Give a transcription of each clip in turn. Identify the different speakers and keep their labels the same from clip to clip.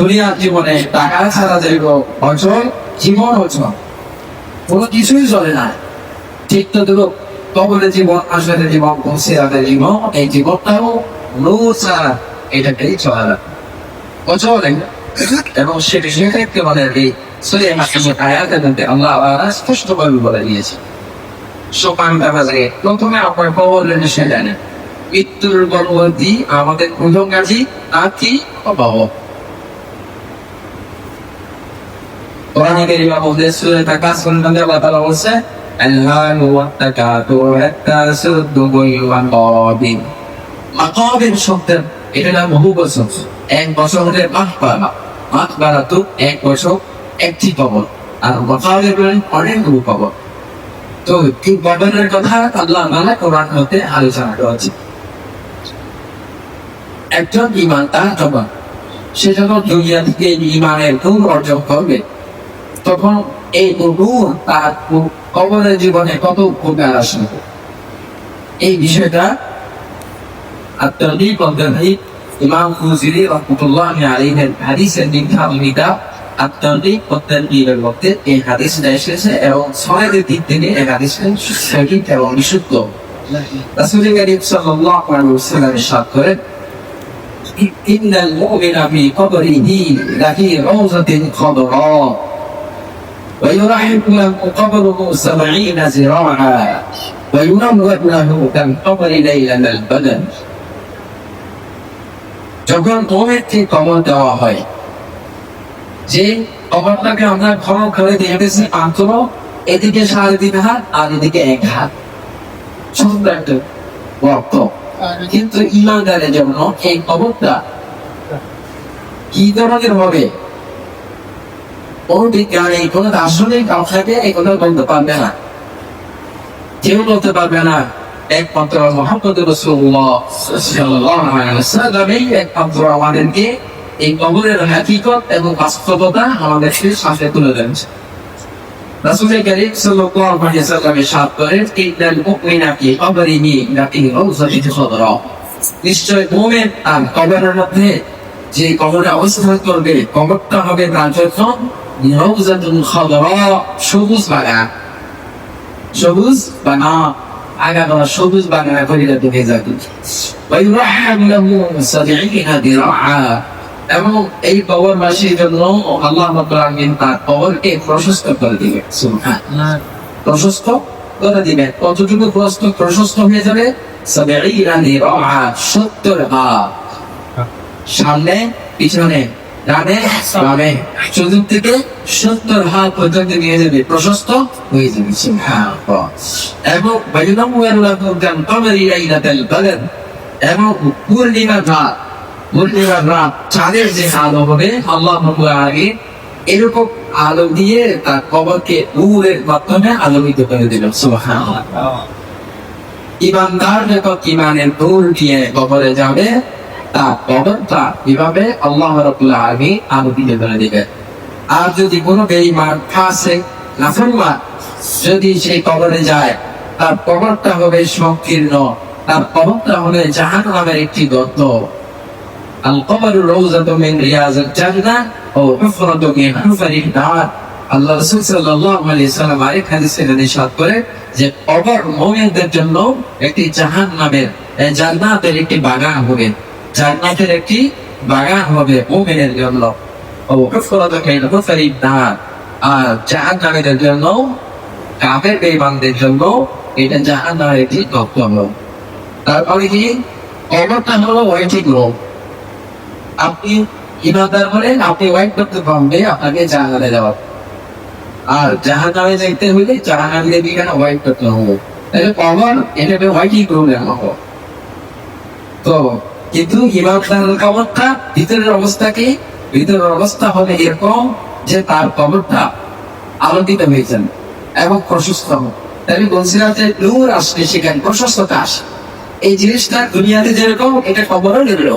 Speaker 1: দুনিয়ার জীবনে টাকা ছাড়া যেগুলো অচল, জীবন অচল, কোনো কিছুই চলে না। ঠিক তো দুটো কবরে জীবন আসলে জীবন সিরাতের জীবন, এই জীবনটাও নূর ছাড়া এটাকেই চলে না। অচল এবং সেটি সেক্ষেত্রে আমাদের এই সরে হাসিমের আয়াতের আল্লাহ স্পষ্টভাবে বলে দিয়েছে। সোপান ব্যাপারে প্রথমে আপনার কবর সে জানেন মৃত্যুর পরবর্তী আমাদের প্রথম কাজই আতি অভাব কোরআনে কারিমে বলতে সূরা তাকাসুর মধ্যে আল্লাহ তাআলা বলছে আল্লাহু ওয়াত্তাকাতুর হাত্তা সুদ্দুগুল ওয়াকাবিন মাকাবিন শব্দের এটা নাম বহু বছর এক বছর হলে মাহবারা মাহবারা তো এক বছর একটি কবর আর মাকাবিন হলেন অনেকগুলো কবর তো এই কবরের কথা আল্লাহ তাআলা কোরআন হতে আলোচনা করেছে একজন ইমান তার জবান সে যখন দুনিয়া থেকে ইমানের নূর অর্জন করবে তখন এই প্রভু তার কবরের জীবনে কত উপকার আসবে এই বিষয়টা আত্মীপ অগ্রহী ইমাম খুজিরি রহমতুল্লাহ আলিমের হাদিসের দীক্ষা এই হাদিসটা এসেছে এবং সমাজের দিক থেকে এই সঠিক এবং বিশুদ্ধ। সাল্লাল্লাহু আলাইহি ইরশাদ করেন, ইন্নাল মুমিনা ফি কবরিহি লাহি রাউজাতিন ويرحب له قبره سبعين زراعا وينور له كالقمر ليلة البدن যখন মোমেনকে কবর দেওয়া হয় যে কবরটাকে আমরা ঘর ঘরে দেখতেছি মাত্র এদিকে সাড়ে তিন হাত আর এদিকে এক হাত সুন্দর একটা গর্ত কিন্তু ইমানদারের জন্য এই কবরটা কি ধরনের হবে কোন দার্শনিক এই বলতে পারবে না কেউ বলতে পারবে না একমাত্র একমাত্র আমাদেরকে এই কবরের হাকিকত এবং বাস্তবতা আমাদেরকে সামনে তুলে খাদরা নিশ্চয় যে কবরে অবস্থান করবে কবরটা হবে তার জন্য নৌজাতুন খদরা সবুজ বাগা সবুজ বানা আগা করা সবুজ বাগানা করিলে ডুবে যাবে এবং এই পাওয়ার মাসির জন্য আল্লাহ আলমিন তার পাওয়ারকে প্রশস্ত করে দিবে প্রশস্ত করে দিবে কতটুকু প্রশ্ন প্রশস্ত হয়ে যাবে সবে সত্তর সামনে পিছনে ডানে বামে থেকে সত্তর হাত পর্যন্ত নিয়ে যাবে প্রশস্ত হয়ে যাবে এবং এবং রাত পূর্ণিমার রাত চাঁদের যে আলো হবে আল্লাহ আগে এরকম আলো দিয়ে তার কবরকে নূরের মাধ্যমে আলোকিত করে দিল সুবহানাল্লাহ। ইমানদার যখন ইমানের নূর দিয়ে কবরে যাবে তার কদমটা কীভাবে আল্লাহ আরও ধরে আর যদি কোনো বেইমান ফাঁসে নাফরমান, যদি সেই কবরে যায়, তার কবরটা হবে সংকীর্ণ, তার কবরটা জাহান নামের একটি করে যে কবর মুমিনদের জন্য একটি জাহান্নামের জান্নাতের একটি বাগান হবে। জান্নাতের একটি বাগান হবে মুমিনের জন্য। ও হুফরাত মিন হুফরি নার আর জন্য, কাফের বেঈমানদের জন্য এটা জাহান্নামের একটি হবে তারপরে কি? কবরটা হলো? ওয়েটিং রুম আপনি ইমানদার হলেন, আপনি ওয়েট করতে পারবে আপনাকে জাহাঙ্গারে যাওয়ার। আর জাহাঙ্গারে যাইতে হইলে জাহাঙ্গারে এখানে ওয়েট করতে হবে। তাহলে কমন এটাকে ওয়েটিং রুম রাখা হবে। তো কিন্তু কবরটা ভিতরের ভিতরের অবস্থা এরকম যে তার কবরটা আলোকিত এবং প্রশস্ত তাই বলছিলাম যে নূর আসলে সেখানে প্রশস্ততা আসে। এই জিনিসটা দুনিয়াতে যেরকম, এটা কবরও নিল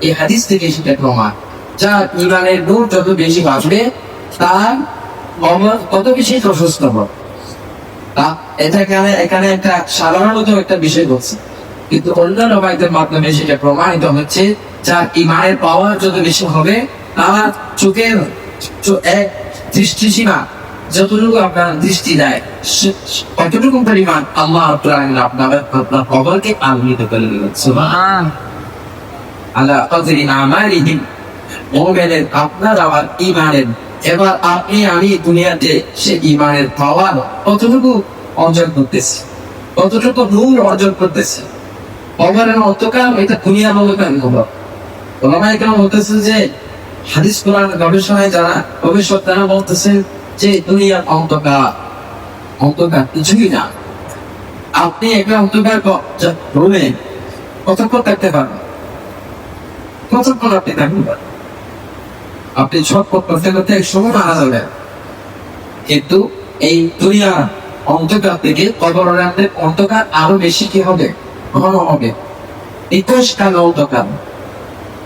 Speaker 1: এই হাদিস থেকে সেটা প্রমাণ। যা ইমানের নূর যত বেশি বাড়বে, তার কবর তত বেশি প্রশস্ত হবে। তা এটা এখানে এখানে একটা সাধারণত একটা বিষয় বলছে। কিন্তু অন্যান্য বাইদের মাধ্যমে সেটা প্রমাণিত হচ্ছে যা ইমানের পাওয়ার যত বেশি হবে তারা চোখের এক দৃষ্টি সীমা যতটুকু আপনার দৃষ্টি দেয় কতটুকু পরিমাণ আল্লাহ আপনার আপনার কবরকে করে দিলেন। সুবহান। আলা কদরি আমালিহিম। মুমিনের, আপনার ইমানের, এবার আপনি, আমি দুনিয়াতে সে ইমানের পাওয়ার কতটুকু অর্জন করতেছি? কতটুকু নূর অর্জন করতেছি? এটা ওলামাই কেন বলতেছে যে, হাদিস কোরআন গবেষণায় যারা ভবিষ্যৎ তারা যে, দুনিয়ার কিছুই না। আপনি একটা রুমে কতক্ষণ থাকতে পারবেন কতক্ষণ আপনি থাকতে পারেন। আপনি ছটপট করতে করতে এক সময় মারা যাবেন। কিন্তু এই দুনিয়া অন্ধকার থেকে কবর অন্ধকার আরও বেশি কি হবে? ঘন হবে নিকশকাল অন্ধকার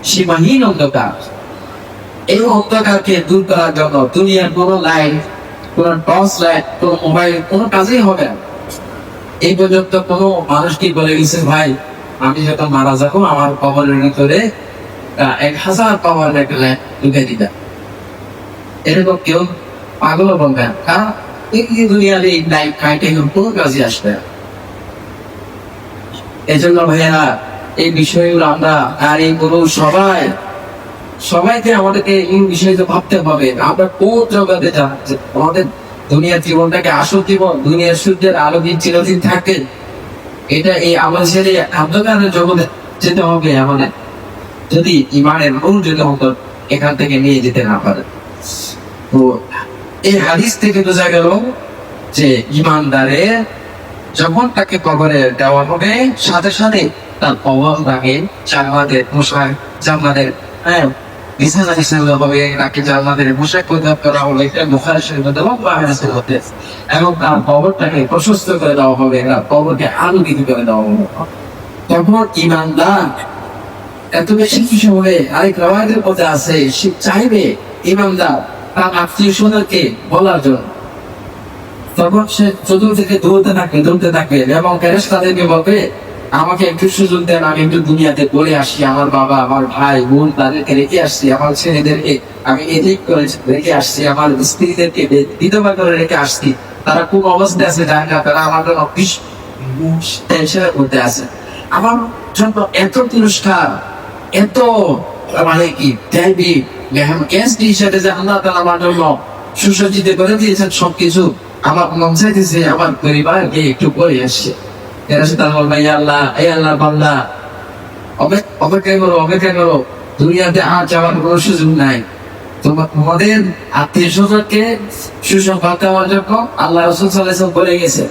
Speaker 1: সীমাহীন অন্ধকার এই অন্ধকারকে দূর করার জন্য দুনিয়ার কোনো লাইট কোন টর্চ লাইট কোন মোবাইল কোনো কাজেই হবে এই পর্যন্ত কোনো মানুষ কি বলে গেছে ভাই আমি যখন মারা যাব আমার কবরের ভিতরে এক হাজার পাওয়ার লাইট ঢুকে দিবে এরকম কেউ পাগল বলবে না কারণ এই দুনিয়ার এই লাইট কাইটে কোনো কাজে আসবে না এজন্য ভাইয়া এই বিষয়গুলো আমরা আর এই গুলো সবাই সবাইকে আমাদেরকে এই বিষয়ে ভাবতে হবে, আমরা কোন জগতে যাচ্ছি আমাদের দুনিয়ার জীবনটাকে আসল জীবন, দুনিয়ার সূর্যের আলো দিন চিরদিন থাকে, এটা এই ছেলে অন্ধকারের জগতে যেতে হবে আমাদের। যদি ইমানের মূল যদি অন্তর এখান থেকে নিয়ে যেতে না পারে। তো এই হাদিস থেকে বোঝা গেল যে ইমানদারের যখন তাকে কবরে দেওয়া হবে, সাথে সাথে তার কবর তাকে জান্নাতের পোশাক জান্নাতের হ্যাঁ করা দেওয়া হবে এত বেশি আরেক আছে, সে চাইবে ইমানদার তার আত্মীয় স্বজনকে বলার জন্য। তখন সে চতুর্দিকে দৌড়তে থাকবে দৌড়তে থাকবে এবং ফেরেস তাদেরকে বলবে, আমাকে একটু সুযোগ দেন, আমি একটু দুনিয়াতে বলে আসি। আমার বাবা, আমার ভাই, বোন তাদেরকে রেখে আসছি, আমার ছেলেদেরকে আমি এদিক করে রেখে আসছি, আমার স্ত্রীদেরকে বিধবা করে রেখে আসছি। তারা খুব অবস্থায় আছে জানে না, তারা আমার জন্য টেনশনের মধ্যে আছে। আমার জন্য এত পুরস্কার এত মানে কি, দেবী গেস্ট হিসেবে যে আল্লাহ তালা আমার জন্য সুসজ্জিত করে দিয়েছেন সবকিছু। আমার মন চাইতেছে আমার পরিবারকে একটু করে আসছে। এরা সে তারা বলবে আল্লাহ এই আল্লাহ বান্দা, অপে- অপেক্ষা করো অপেক্ষা করো। দুনিয়াতে আর যাওয়ার কোনো সুযোগ নাই। তোমাদের আত্মীয় স্বজনকে সুসংবাদ দেওয়ার জন্য আল্লাহ রসুল সাল্লাহ বলে গেছে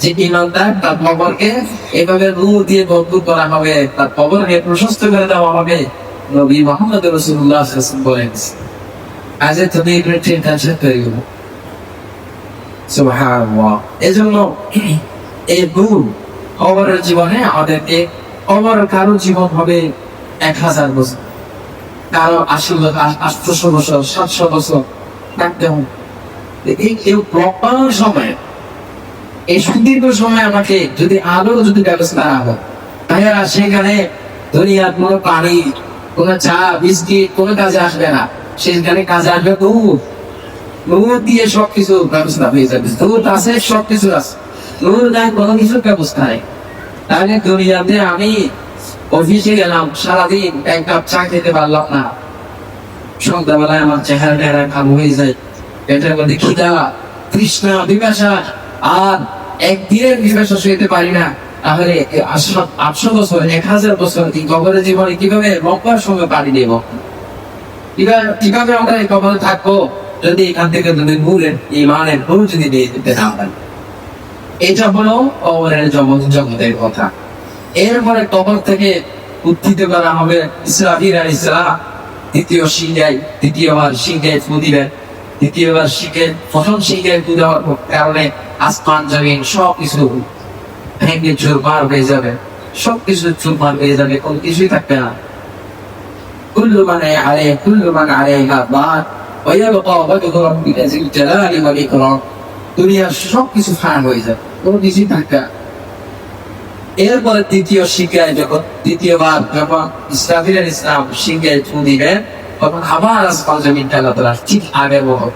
Speaker 1: যে ইমানদার তার কবরকে এভাবে নূর দিয়ে ভরপুর করা হবে, তার কবরকে প্রশস্ত করে দেওয়া হবে। নবী মোহাম্মদ রসুল্লাহ বলে গেছে। আজ তুমি একটু টেনশন করে গেল। জীবনে কারও জীবন হবে এক হাজার বছর। কারও আশি আটশো বছর, সাতশো বছর থাকতে হবে। এই কেউ প্রপার সময়, এই সুদীর্ঘ সময় আমাকে যদি আলো যদি ব্যবস্থা না হয়, তাহলে সেখানে দুনিয়ার কোনো পানি, কোনো চা, বিস্কিট, কোনো কাজে আসবে না। সেখানে কাজে আসবে নূর নূর দিয়ে সবকিছু ব্যবস্থা হয়ে যাবে। নূর আছে সবকিছু আছে। নূর নাই কোনো কিছুর ব্যবস্থা তাহলে দুনিয়াতে আমি অফিসে গেলাম, সারাদিন এক কাপ চা খেতে পারলাম না। সন্ধ্যাবেলায় আমার চেহারা টেহারা হয়ে যায়। মধ্যে খিদা, তৃষ্ণা আর পারি না। তাহলে আটশো- বছর, এক হাজার বছর কবরের জীবনে কীভাবে লম্বার সময় পাড়ি দেব? কীভাবে আমরা এই কবরে থাকব? যদি এখান থেকে যদি নূরের ইমানের নূর যদি দিয়ে দিতে না পারেন। এটা হলো অবরের জগতের কথা। এরপরে কবর থেকে উত্থিত করা হবে ইসরাফির দ্বিতীয়বার শিখে প্রথম সিংহায় কারণে আসমান, জমিন ভেঙে চুরমার হয়ে যাবে। সবকিছু চুরমার হয়ে যাবে, কোনো কিছুই থাকবে না। কুল্লু মানে আরে কুল্লু মানে আরে দুনিয়ার সব হয়ে যায়, কোনো কিছুই এরপরে তৃতীয় যখন যখন ইসলাম দিবেন তখন আবার জমিন আল্লাহ ঠিক আগের মতো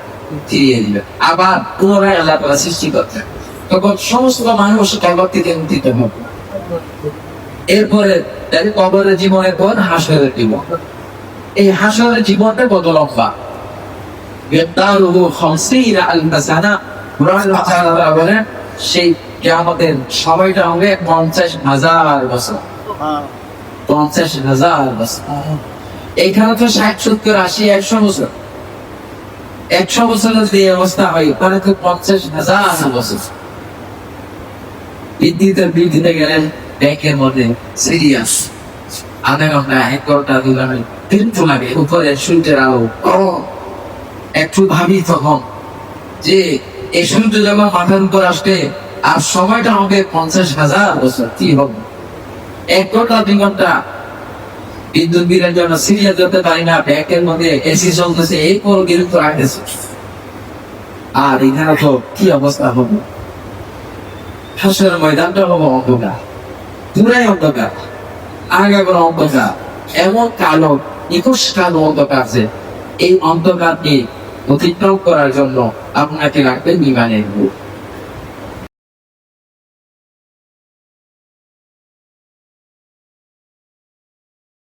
Speaker 1: ফিরিয়ে আবার পুনরায় আল্লাহ তালা সৃষ্টি করতেন তখন সমস্ত মানুষ কবর উত্থিত হবে এরপরে কবরের জীবনের পর হাসরের জীবন? এই হাসরের জীবনটা কত লম্বা? একশো বছর। একশো বছরের যে অবস্থা হয় পঞ্চাশ হাজার বছর। বিদ্যুতের বিল গেলে ব্যাংকের মধ্যে সিরিয়াস। আধা ঘণ্টা এক ঘণ্টা, দু ঘণ্টা লাগে, উপরে সূর্যের আলো। একটু ভাবি তখন যে এই সূর্য যখন মাথার উপর আসবে, আর সময়টা হবে পঞ্চাশ হাজার বছর, কি হবে? এক ঘণ্টা, দুই ঘণ্টা। বিদ্যুৎ বিলের জন্য সিরিয়াস করতে পারি না, ব্যাংকের মধ্যে এসি চলতেছে, এই পর বিরক্ত রাখতেছে আর এখানে তো কি অবস্থা হবে? হাসের ময়দানটা হব অন্ধকার, পুরাই অন্ধকার, আগে কোনো অন্ধকার, এমন কালো একুশ কালো অন্ধকার যে, এই অন্ধকারকে অতিক্রম করার জন্য আপনাকে রাখবে বিমানের বুক।